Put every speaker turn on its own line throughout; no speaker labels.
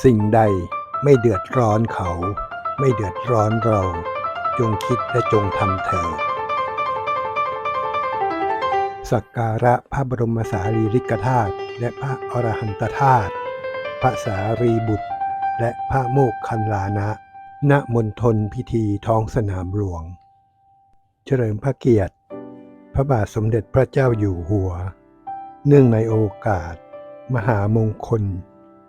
สิ่งใดไม่เดือดร้อนเขา ไม่เดือดร้อนเรา จงคิดและจงทำเถิดสักการะพระบรมสารีริกธาตุและพระอรหันตธาตุพระสารีบุตร และพระโมกขันลานะ ณมณฑลพิธีท้องสนามหลวง เฉลิมพระเกียรติ พระบาทสมเด็จพระเจ้าอยู่หัว เนื่องในโอกาส มหามงคล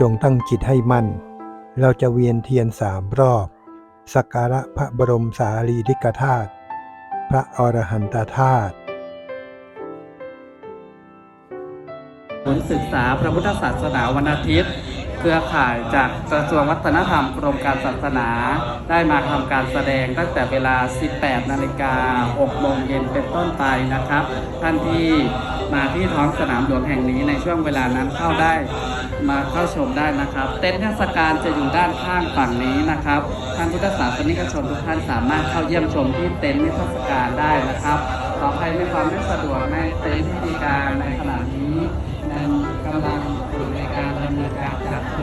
จงตั้งจิตให้มั่น เราจะเวียนเทียนสามรอบ สักการะพระบรมสารีริกธาตุ พระอรหันตธาตุ
ผลศึกษาพระพุทธศาสนาวันอาทิตย์ รือข่ายจากกระทรวงวัฒนธรรมกรมการศาสนา ได้มาทำการแสดงตั้งแต่เวลา 18 นาฬิกา 6 โมงเย็นเป็นต้นไปนะครับ ท่านที่มาที่ท้องสนามหลวงแห่งนี้ในช่วงเวลานั้นเข้าได้มาเข้าชมได้นะครับ เต็นท์เทศกาลจะอยู่ด้านข้างฝั่งนี้นะครับ ท่านพุทธศาสนิกชนทุกท่านสามารถเข้าเยี่ยมชมที่เต็นท์นิทศการได้นะครับขอใครมีความไม่สะดวกในเต็นท์พิธีการในขณะนี้นั้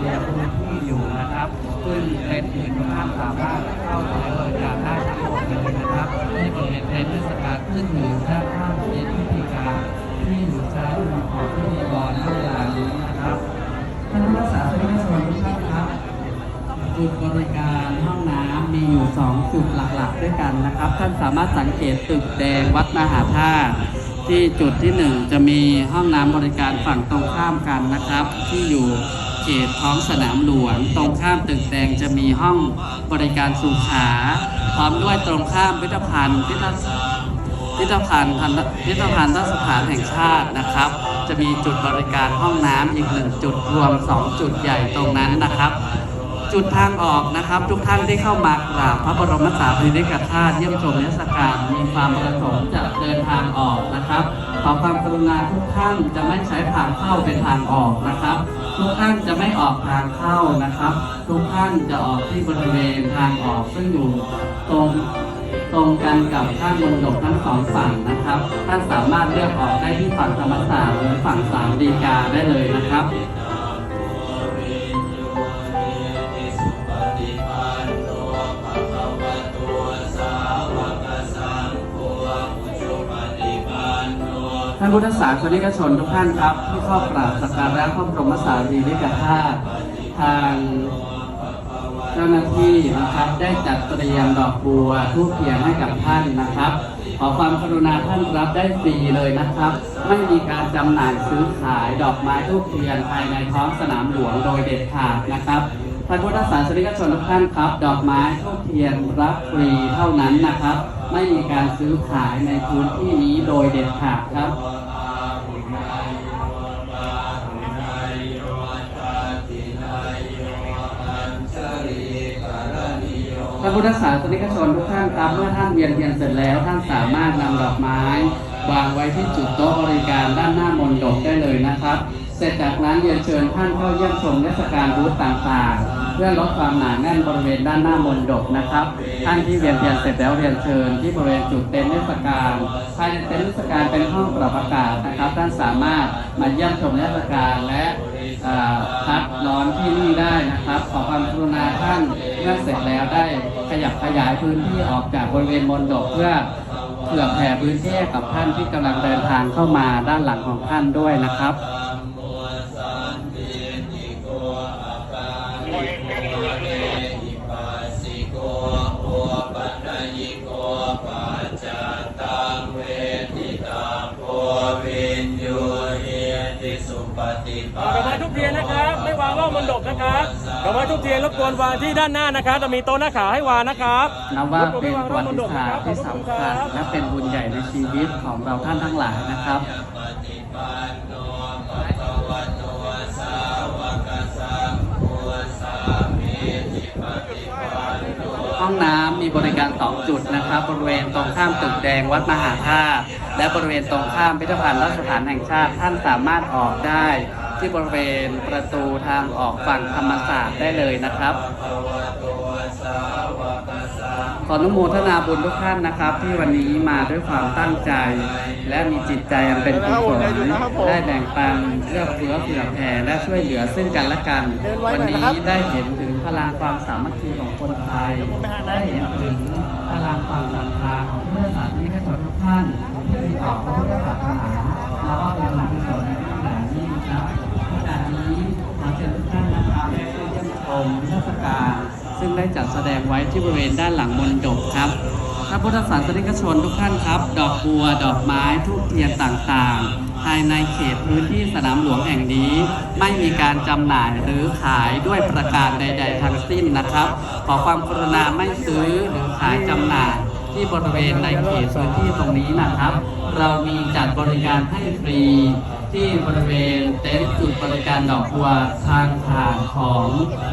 ลียพื้นที่อยู่นะครับ ซึ่งเต็นท์อื่นทุกท่านสามารถเข้าไปบริการได้ทั้งหมดเลยนะครับที่บริเวณเต็นท์เทศกาลซึ่งอยู่ด้านข้างเต็นท์พิธีการที่อยู่ซ้ายมือของพิธีกรในเวลานี้นะครับท่านผู้รักษาสนิทชนทุกท่านครับจุดบริการห้องน้ำมีอยู่ 2 จุดหลักๆ ด้วยกันนะครับ ท่านสามารถสังเกตตึกแดงวัดมหาธาตุที่จุดที่ 1 จะมีห้องน้ำบริการฝั่งตรงข้ามกันนะครับ ที่อยู่ เขตท้องสนามหลวง ตรงข้ามตึกแดงจะมีห้องบริการสุขาพร้อมด้วยตรงข้ามพิพิธภัณฑ์พิพิธภัณฑ์พิพิธภัณฑ์สถานแห่งชาตินะครับ จะมีจุดบริการห้องน้ำอีกหนึ่งจุดรวม 2 จุดใหญ่ตรงนั้นนะครับ จุดทางออกนะครับ ทุกท่านที่เข้ามากราบพระบรมสารีริกธาตุเยี่ยมชมนิทรรศการมีความประสงค์จะเดินทางออกนะครับ ขอความกรุณาทุกท่านจะไม่ใช้ทางเข้าเป็นทางออกนะครับ ทุกท่านจะไม่ออกทางเข้านะครับ ทุกท่านจะออกที่บริเวณทางออกซึ่งอยู่ตรงตรงกันกับข้างมนดกทั้งสองฝั่งนะครับ ท่านสามารถเลือกออกได้ที่ฝั่งธรรมศาสตร์หรือฝั่งสามดีกาได้เลยนะครับ ท่านพุทธศาสนิกชนทุกท่านครับที่เข้ากราบสักการะพระบรมสารีริกธาตุทางเจ้าหน้าที่นะครับได้จัดเตรียมดอกบัวทูบเทียนให้กับท่านนะครับ ขอความกรุณาท่านรับได้ฟรีเลยนะครับ ไม่มีการจำหน่ายซื้อขายดอกไม้ทูบเทียนภายในท้องสนามหลวงโดยเด็ดขาดนะครับ ท่านพุทธศาสนิกชนทุกท่านครับ ดอกไม้ทูบเทียนรับฟรีเท่านั้นนะครับ ไม่มีการซื้อขายในพื้นที่นี้โดยเด็ดขาดครับท่านพุทธศาสนิกชนทุกท่านครับเมื่อท่านเวียนเทียนเสร็จแล้วท่านสามารถนำดอกไม้วางไว้ที่จุดโต๊ะบริการด้านหน้ามณฑปได้เลยนะครับ เสร็จจากนั้นเรียนเชิญท่านเข้าเยี่ยมชมเทศกาลบูธต่างๆ เพื่อลดความหนาแน่นบริเวณด้านหน้ามณฑปนะครับท่านที่เวียนเทียนเสร็จแล้วเรียนเชิญ ที่บริเวณจุดเต็นท์เทศกาลภายในเต็นท์เทศกาลเป็นห้องปรับอากาศนะครับท่านสามารถมาเยี่ยมชมเทศกาลและพักร้อนที่นี่ได้นะครับ ขอความกรุณาท่านเมื่อเสร็จแล้วได้ขยับขยายพื้นที่ออกจากบริเวณมณฑปเพื่อเผื่อแผ่พื้นที่กับท่านที่กำลังเดินทางเข้ามาด้านหลังของท่านด้วยนะครับ
ดอกไม้ทุกเทียนนะครับ ไม่วางรอบมณฑปนะครับดอกไม้ทุกเทียนรบกวนวางที่ด้านหน้านะครับจะมีโต๊ะหน้าขาวให้วางนะครับ
นับว่าเป็นประวัติศาสตร์ที่สำคัญและเป็นบุญใหญ่ในชีวิตของเราท่านทั้งหลายนะครับ
สาวกสังโฆสาม
ห้องน้ำมีบริการ 2 จุดนะครับ บริเวณตรงข้ามตึกแดงวัดมหาธาตุและบริเวณตรงข้ามพิพิธภัณฑ์ราชสถานแห่งชาติท่านสามารถออกได้ ที่บริเวณประตูทางออกฝั่งธรรมศาสตร์ได้เลยนะครับ ขออนุโมทนาบุญทุกท่านนะครับ ที่วันนี้มาด้วยความตั้งใจ และมีจิตใจอันเป็นกุศลได้แบ่งปันเพื่อเฟื้อเผื่อแผ่และช่วยเหลือซึ่งกันและกัน วันนี้ได้เห็นถึงพลังความสามัคคีของคนไทยได้เห็นถึงพลังความศรัทธาของเพื่อนสาธุชนทุกท่านที่มีต่อพระพุทธศาสนา มชมเทศกาลซึ่งได้จัดแสดงไว้ที่บริเวณด้านหลังมณฑปครับพระพุทธศาสนิกชนทุกท่านครับ ดอกบัว ดอกไม้ทูบเทียนต่างๆ ภายในเขตพื้นที่สนามหลวงแห่งนี้ ไม่มีการจำหน่ายหรือขายด้วยประการใด ๆ ทั้งสิ้นนะครับ ขอความกรุณาไม่ซื้อหรือขายจำหน่ายที่บริเวณในเขตพื้นที่ตรงนี้นะครับ เรามีจัดบริการให้ฟรี ที่บริเวณเต็นท์จุดบริการดอกบัวทางผ่านของ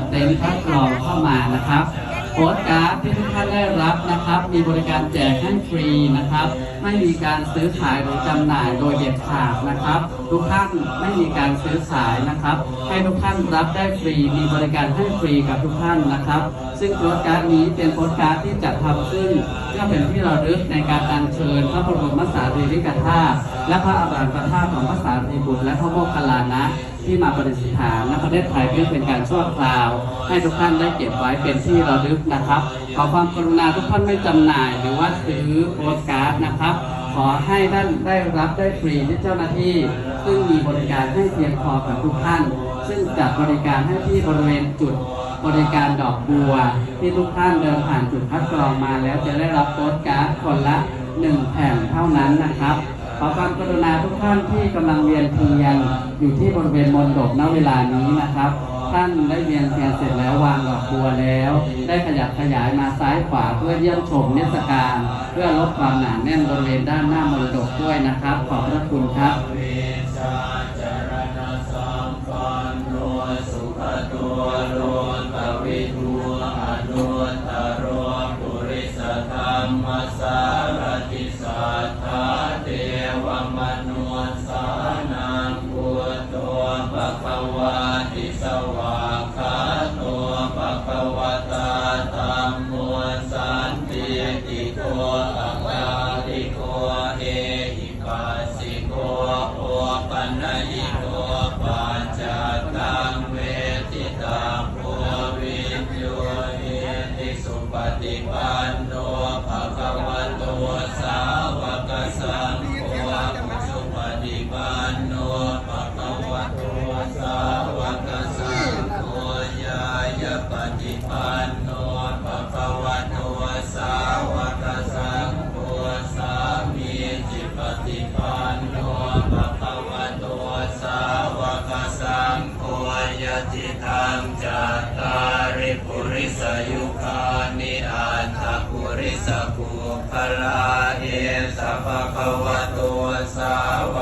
เต็นท์คัดกรองเข้ามานะครับโค้ดการ์ดที่ทุกท่านได้รับนะครับ มีบริการแจกให้ฟรีนะครับไม่มีการซื้อขายหรือจำหน่ายโดยเด็ดขาดนะครับ ทุกท่านไม่มีการซื้อขายนะครับ ให้ทุกท่านรับได้ฟรีมีบริการให้ฟรีกับทุกท่านนะครับ ซึ่งโค้ดการ์ดนี้เป็นโค้ดการ์ดที่จัดทำขึ้นเพื่อเป็นที่ระลึกในการอัญเชิญพระบรมสารีริกธาตุและพระอรหันตธาตุของพระสารีบุตรและพระโมคคัลลานะที่มาประดิษฐานณประเทศไทยเพื่อเป็นการชั่วคราว ให้ทุกท่านได้เก็บไว้เป็นที่ระลึกนะครับขอความกรุณาทุกท่านไม่จำหน่าย หรือว่าซื้อโปสการ์ดนะครับ ขอให้ท่านได้รับได้ฟรีที่เจ้าหน้าที่ ซึ่งมีบริการให้เพียงพอกับทุกท่าน ซึ่งจัดบริการให้ที่บริเวณจุดบริการดอกบัว ที่ทุกท่านเดินผ่านจุดคัดกรองมาแล้วจะได้รับโปสการ์ดคนละ 1 แผ่นเท่านั้นนะครับขอความกรุณาทุกท่านที่กำลังเวียนเทียนอยู่ที่บริเวณมณฑปณเวลานี้นะครับ ท่านได้เวียนเทียนเสร็จแล้ววางดอกบัวแล้ว ได้ขยับขยายมาซ้ายขวาเพื่อเยี่ยมชมเทศกาลเพื่อลดความหนาแน่นบริเวณด้านหน้ามณฑปด้วยนะครับ ขอบพระคุณครับ
ติติโกอ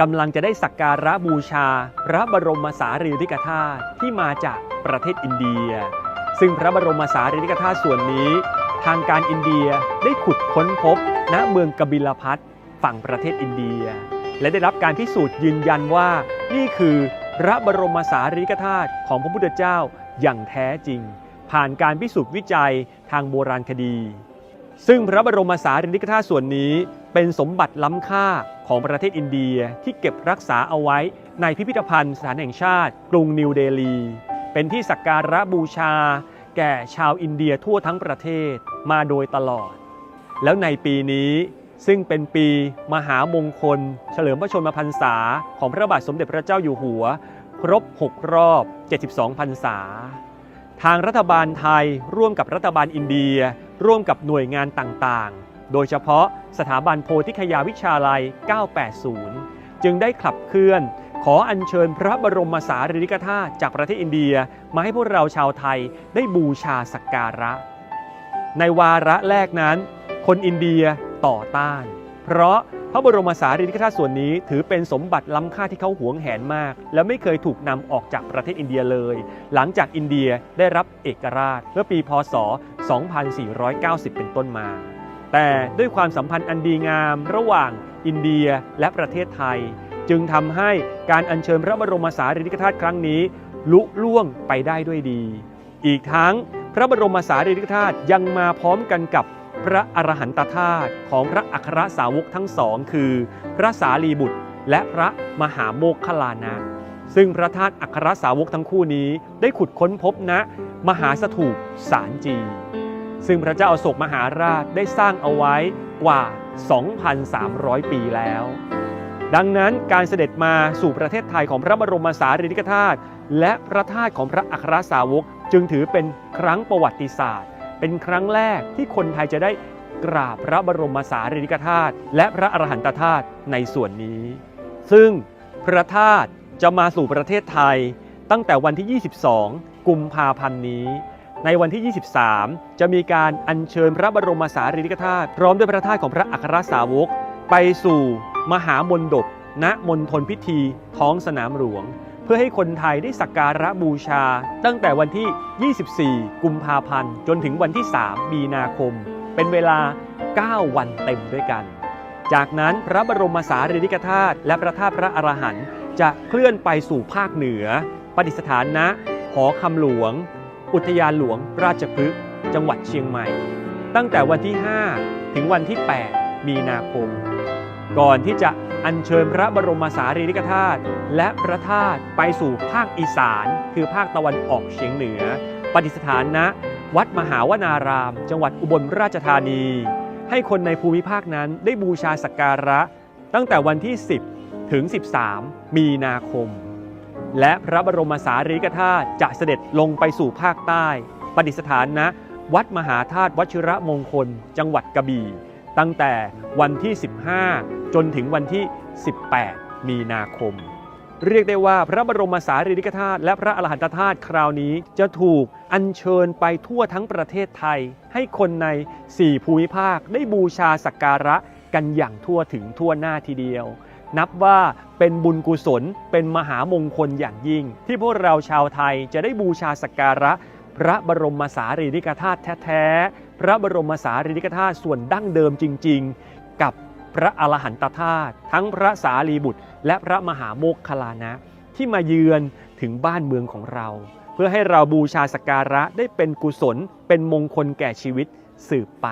กำลังจะได้สักการะบูชา พระบรมสารีริกธาตุที่มาจากประเทศอินเดีย ซึ่งพระบรมสารีริกธาตุส่วนนี้ ทางการอินเดียได้ขุดค้นพบ ณเมืองกบิลพัทฝั่งประเทศอินเดีย และได้รับการพิสูจน์ยืนยันว่า นี่คือพระบรมสารีริกธาตุของพระพุทธเจ้าอย่างแท้จริง ผ่านการพิสูจน์วิจัยทางโบราณคดี ซึ่งพระบรมสารีริกธาตุส่วนนี้เป็นสมบัติล้ำค่าของประเทศอินเดียที่เก็บรักษาเอาไว้ในพิพิธภัณฑ์สถานแห่งชาติ กรุงนิวเดลี เป็นที่สักการะบูชา แก่ชาวอินเดียทั่วทั้งประเทศมาโดยตลอด แล้วในปีนี้ซึ่งเป็นปีมหามงคล เฉลิมพระชนมพรรษา ของพระบาทสมเด็จพระเจ้าอยู่หัว ครบ 6 รอบ 72 พรรษา ทางรัฐบาลไทยร่วมกับรัฐบาลอินเดีย ร่วมกับหน่วยงานต่างๆ โดยเฉพาะสถาบันโพธิคยาวิชาลัย 980 จึงได้ขับเคลื่อน ขออัญเชิญพระบรมสารีริกธาตุจากประเทศอินเดีย มาให้พวกเราชาวไทยได้บูชาสักการะ ในวาระแรกนั้น คนอินเดียต่อต้าน เพราะพระบรมสารีริกธาตุส่วนนี้ถือเป็นสมบัติล้ำค่าที่เขาหวงแหนมาก และไม่เคยถูกนำออกจากประเทศอินเดียเลย หลังจากอินเดียได้รับเอกราชเมื่อปีพศ 2490 เป็นต้นมา แต่ด้วยความสัมพันธ์อันดีงามระหว่างอินเดียและประเทศไทย จึงทำให้การอัญเชิญพระบรมสารีริกธาตุครั้งนี้ ลุล่วงไปได้ด้วยดี อีกทั้งพระบรมสารีริกธาตุยังมาพร้อมกันกับพระอรหันตธาตุของพระอัครสาวกทั้งสองคือ พระสารีบุตร และพระมหาโมคคลานะซึ่งพระธาตุอัครสาวกทั้งคู่นี้ได้ขุดค้นพบณมหาสถูปสารจี ซึ่งพระเจ้าอโศกมหาราชได้สร้างเอาไว้กว่า 2,300 ปีแล้ว ดังนั้นการเสด็จมาสู่ประเทศไทยของพระบรมสารีริกธาตุและพระธาตุของพระอัครสาวกจึงถือเป็นครั้งประวัติศาสตร์ เป็นครั้งแรกที่คนไทยจะได้กราบพระบรมสารีริกธาตุและพระอรหันตธาตุในส่วนนี้ ซึ่งพระธาตุจะมาสู่ประเทศไทยตั้งแต่วันที่ 22 กุมภาพันธ์นี้ ในวันที่ 23 จะมีการอัญเชิญพระบรมสารีริกธาตุพร้อมด้วยพระธาตุของพระอัครสาวก ไปสู่มหามนดบณมณฑลพิธี ท้องสนามหลวง เพื่อให้คนไทยได้สักการะบูชา ตั้งแต่วันที่ 24 กุมภาพันธ์ จนถึงวันที่ 3 มีนาคม เป็นเวลา 9 วันเต็มด้วยกัน จากนั้นพระบรมสารีริกธาตุและพระธาตุพระอรหันต์จะเคลื่อนไปสู่ภาคเหนือประดิษฐานณหอคำหลวง อุทยานหลวงราชพฤกษ์จังหวัดเชียงใหม่ ตั้งแต่วันที่ 5 ถึงวันที่ 8 มีนาคม ก่อนที่จะอัญเชิญพระบรมสารีริกธาตุและพระธาตุไปสู่ภาคอีสาน คือภาคตะวันออกเฉียงเหนือประดิษฐานณวัดมหาวนาราม จังหวัดอุบลราชธานี ให้คนในภูมิภาคนั้นได้บูชาสักการะ ตั้งแต่วันที่ 10 ถึง 13 มีนาคม และพระบรมสารีริกธาตุจะเสด็จลงไปสู่ภาคใต้ประดิษฐานณวัดมหาธาตุวชิระมงคล จังหวัดกระบี่ ตั้งแต่วันที่ 15 จนถึงวันที่ 18 มีนาคม เรียกได้ว่าพระบรมสารีริกธาตุและพระอรหันตธาตุคราวนี้จะถูกอัญเชิญไปทั่วทั้งประเทศไทย ให้คนใน 4 ภูมิภาคได้บูชาสักการะกันอย่างทั่วถึงทั่วหน้าทีเดียว นับว่าเป็นบุญกุศล เป็นมหามงคลอย่างยิ่ง ที่พวกเราชาวไทยจะได้บูชาสักการะ พระบรมสารีริกธาตุแท้ๆ พระบรมสารีริกธาตุส่วนดั้งเดิมจริง ๆ กับพระอรหันตธาตุทั้งพระสารีบุตร และพระมหาโมคคลานะ ที่มาเยือนถึงบ้านเมืองของเรา เพื่อให้เราบูชาสักการะได้เป็นกุศลเป็นมงคลแก่ชีวิตสืบไป